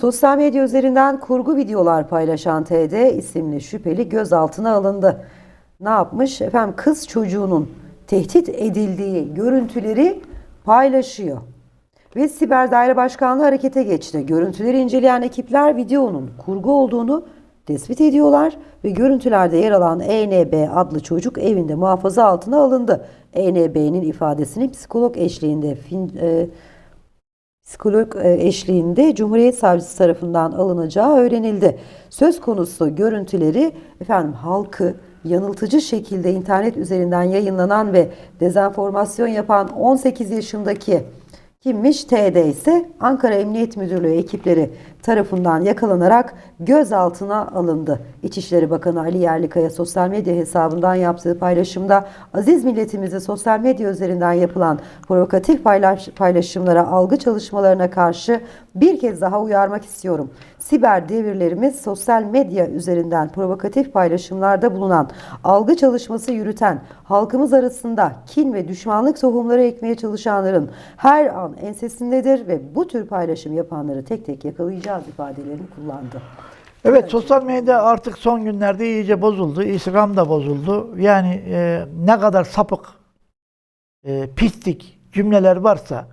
sosyal medya üzerinden kurgu videolar paylaşan TD isimli şüpheli gözaltına alındı. Ne yapmış? Efendim kız çocuğunun tehdit edildiği görüntüleri paylaşıyor. Ve Siber Daire Başkanlığı harekete geçti. Görüntüleri inceleyen ekipler videonun kurgu olduğunu tespit ediyorlar ve görüntülerde yer alan ENB adlı çocuk evinde muhafaza altına alındı. ENB'nin ifadesini psikolog eşliğinde fin, e, psikolog e, eşliğinde Cumhuriyet Savcısı tarafından alınacağı öğrenildi. Söz konusu görüntüleri efendim halkı yanıltıcı şekilde internet üzerinden yayınlanan ve dezenformasyon yapan 18 yaşındaki kimmiş TD ise Ankara Emniyet Müdürlüğü ekipleri tarafından yakalanarak gözaltına alındı. İçişleri Bakanı Ali Yerlikaya sosyal medya hesabından yaptığı paylaşımda aziz milletimizi sosyal medya üzerinden yapılan provokatif paylaş, paylaşımlara, algı çalışmalarına karşı bir kez daha uyarmak istiyorum. Siber devirlerimiz sosyal medya üzerinden provokatif paylaşımlarda bulunan, algı çalışması yürüten, halkımız arasında kin ve düşmanlık tohumları ekmeye çalışanların her an ensesindedir ve bu tür paylaşım yapanları tek tek yakalayacağız ifadelerini kullandı. Evet sosyal medya artık son günlerde iyice bozuldu. Instagram da bozuldu. Yani e, ne kadar sapık, e, pislik cümleler varsa,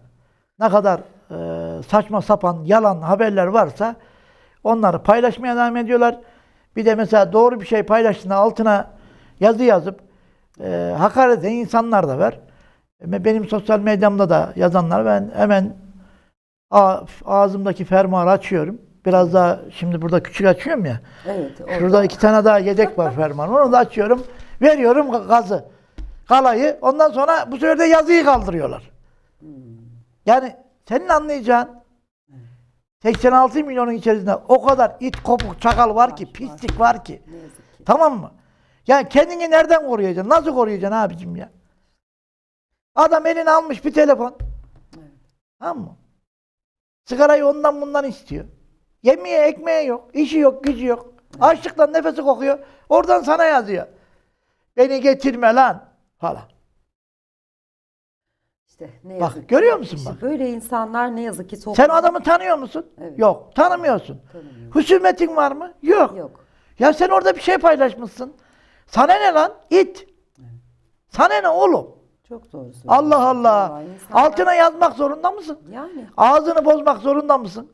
ne kadar e, saçma sapan yalan haberler varsa onları paylaşmaya devam ediyorlar. Bir de mesela doğru bir şey paylaştığında altına yazı yazıp e, hakaret eden insanlar da var. E, Benim sosyal medyamda da yazanlar ben hemen ağzımdaki fermuarı açıyorum. Biraz daha şimdi burada küçük açıyorum ya. Evet. orada- Şurada iki tane daha yedek var fermuar. Onu da açıyorum. Veriyorum gazı. Kalayı. Ondan sonra bu sefer de yazıyı kaldırıyorlar. Yani senin anlayacağın 86 milyonun içerisinde o kadar it kopuk çakal var ki, pislik var ki. Tamam mı? Yani kendini nereden koruyacaksın? Nasıl koruyacaksın abicim ya? Adam eline almış bir telefon. Tamam mı? Sigarayı ondan bundan istiyor. Yemeğe ekmeği yok. işi yok, gücü yok. Açlıktan nefesi kokuyor. Oradan sana yazıyor. Beni getirme lan falan. İşte ne Bak, yazık ki. görüyor musun İşte bak? Böyle insanlar ne yazık ki Sen toplumda adamı tanıyor musun? Evet. Yok. Tanımıyorsun. Tanımıyorum. Husumetin var mı? Yok. Yok. Ya sen orada bir şey paylaşmışsın. Sana ne lan? İt. Sana ne oğlum? Çok doğru söylüyorsun. Allah Allah. Vallahi insanlar- Altına yazmak zorunda mısın? Yani Ağzını bozmak zorunda mısın?